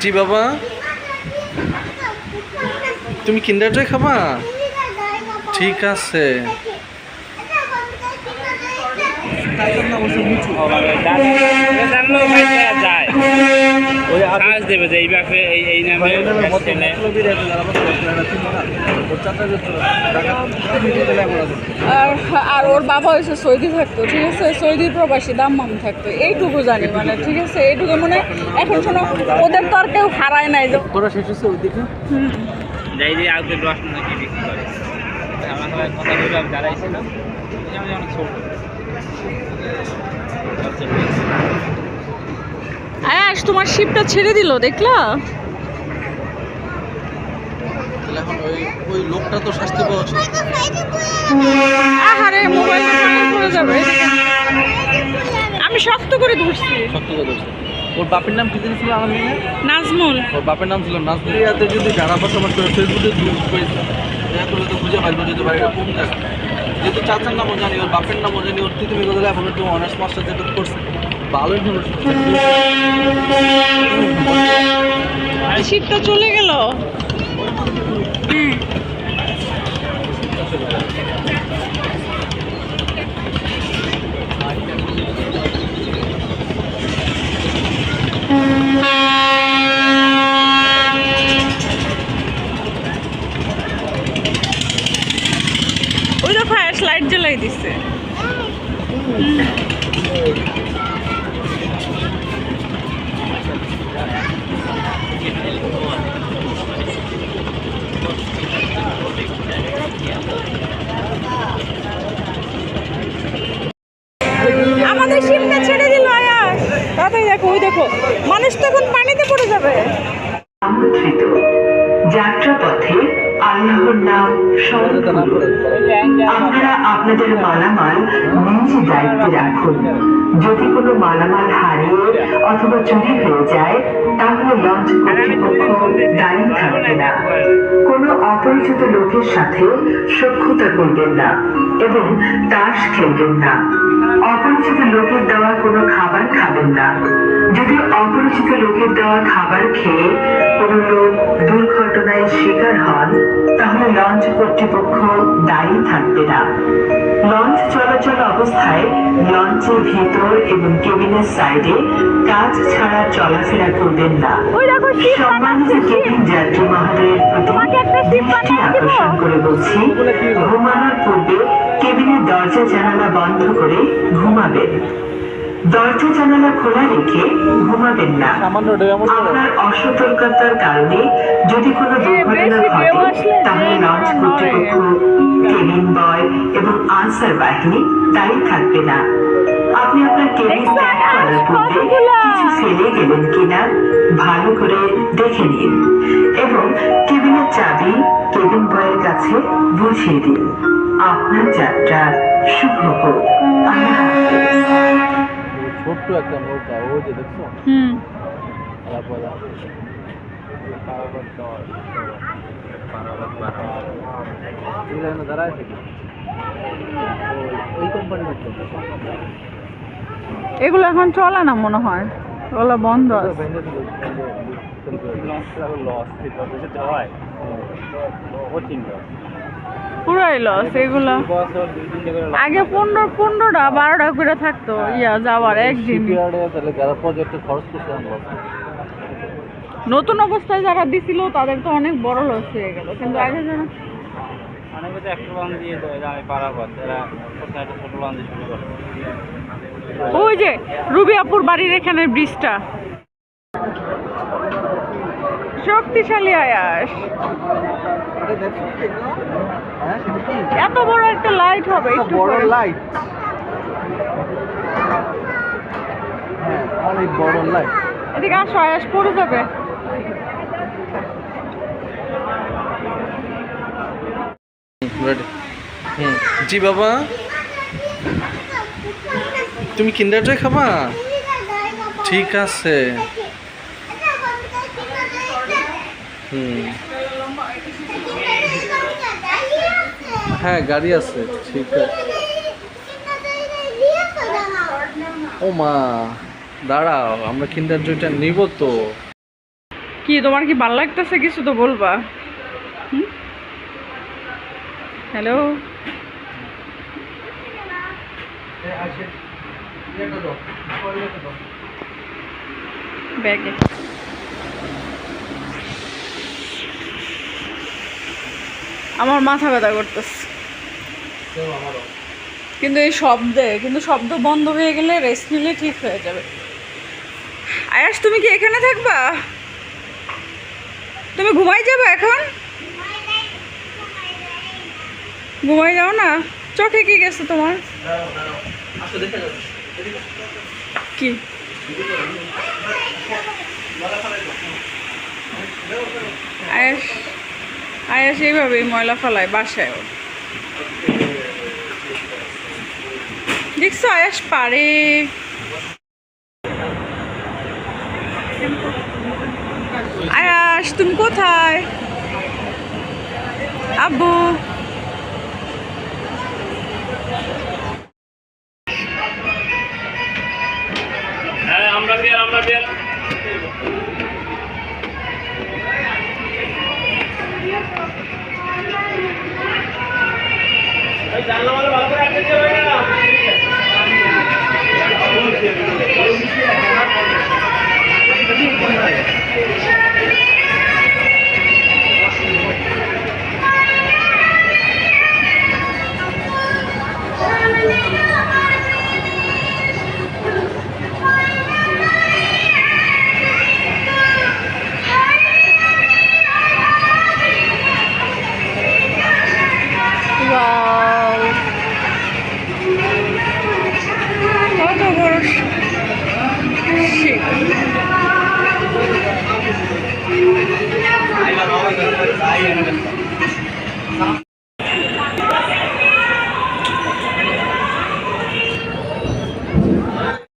জি বাবা। তুমি কিন্ডার জয় খাবা? ঠিক আছে। সাহস দেবে যে এই বাপে এই এই নামে আর আর ওর বাবা হয়েছে সৌদি থাকতো ঠিক আছে? সৌদি প্রবাসী দাম্মাম থাকতো। এইটুকু জানি মানে ঠিক আছে? এইটুকু মানে এখন শোনো ওদের তো আর কেউ হারায় নাই যে তোরা শেষ হচ্ছে যাই যে আগে দশ মিনিট বিক্রি করে। আমার কথা বলে আমি দাঁড়াইছিলাম আমি অনেক ছোট আয়াস তোমার শিপটা ছেড়ে দিল দেখলা? তাহলে এখন ওই ওই লোকটা তো শাস্তি পাওয়া উচিত। আহারে মোবাইল পড়ে যাবে? আমি শক্ত করে ধরছি। ওর বাপের নাম কি জানি ছিল আমার মেয়ে নাজমুল। ওর বাপের নাম ছিল নাজরিয়াতে যদি জানা পাশে আমার ফেসবুকে গ্রুপ করেছে দেখা করলে তো খুঁজে পাইলো যদি বাড়িটা যেহেতু চাচার নামও জানি ওর বাপের নামও জানি ওর তিতুমি কথা এখন একটু অনার্স মাস্টার যেটা করছে। ভালো শীতটা চলে গেল। ওই দেখো আয়াস লাইট জ্বালাই দিচ্ছে আপনারা আপনাদের মালামাল নিজ দায়িত্বে রাখুন। যদি কোনো মালামাল হারিয়ে অথবা চুরি হয়ে যায়, তাহলে লঞ্চ কর্তৃপক্ষ দায়ী থাকবে না। কোনো অপরিচিত লোকের সাথে সখ্যতা করবেন না এবং তাস খেলবেন না। অপরিচিত লোকের দেওয়া কোনো খাবার খাবেন না। যদি অপরিচিত লোকের দেওয়া খাবার খেয়ে কোনো লোক দুর্ঘটনায় শিকার হন তাহলে লঞ্চ কর্তৃপক্ষ দায়ী থাকবে না। লঞ্চ চলাচল অবস্থায় লঞ্চের ভিতর এবং কেবিনের সাইডে কাজ ছাড়া চলাফেরা করবেন না। সম্মানিত কেবিন যাত্রী মহোদয়ের প্রতি দৃষ্টি আকর্ষণ করে বলছি ঘুমানোর পূর্বে কেবিনের দরজা জানালা বন্ধ করে ঘুমাবেন। দরজা জানালা খোলা রেখে ঘুমাবেন না। আপনার অসতর্কতার কারণে যদি কোনো দুর্ঘটনা ঘটে তাহলে যে লঞ্চ। কর্তৃপক্ষ কেবিন বয় এবং আনসার বাহিনী দায়ী থাকবে না। আপনি আপনার কেবিন ত্যাগ করার পূর্বে কিছু ফেলে গেলেন কিনা ভালো করে দেখে নিন এবং কেবিনের চাবি কেবিন বয়ের কাছে বুঝিয়ে দিন। আপনার যাত্রা শুভ হোক। আল্লাহ হাফেজ। ছোট্ট একটা নৌকা ও যে দেখছ? হুম। ওই- কোম্পানির এগুলো এখন চলে না মনে হয়? ওগুলো বন্ধ আছে। লস হয়। পুরাই লস এগুলো। আগে পনেরো, পনেরোটা, বারোটা করে থাকতো, ইয়া, যাওয়ার একদিন। নতুন অবস্থায় যারা দিছিল, তাদের তো অনেক বড় লস হয়ে গেল। কিন্তু আগে যারা ওই যে, রুবিয়াপুর বাড়ির এখানে ব্রিজটা শক্তিশালী আয়াস। এত বড় একটা লাইট হবে একটা বড় লাইট হ্যাঁ অনেক বড় লাইট এদিকে আসো আয়াস পড়ে যাবে। জি বাবা। তুমি কিন্ডার জয় খাবা? ঠিক আছে। হুম। হ্যাঁ গাড়ি আছে, ঠিক আছে। ও মা, দাঁড়াও, আমরা কিন্ডার জয়টা নিব তো। কি, তোমার কি ভালো লাগতেছে কিছু তো বলবা? হ্যালো? আমার মাথা ব্যথা করতেছে। কিন্তু এই শব্দে কিন্তু শব্দ বন্ধ হয়ে গেলে রেস্ট নিলে ঠিক হয়ে যাবে। আয়াস তুমি কি এখানে থাকবা? তুমি ঘুমাই যাবে এখন? ঘুমাই যাও না? চোখে কি গেছে তোমার? কি? আয়াস আয়াস এইভাবেই ময়লা ফেলায় বাসায় দেখছ আয়াস পারে। আয়াস তুমি কোথায়? আব্বু। হ্যাঁ আইলা বাবা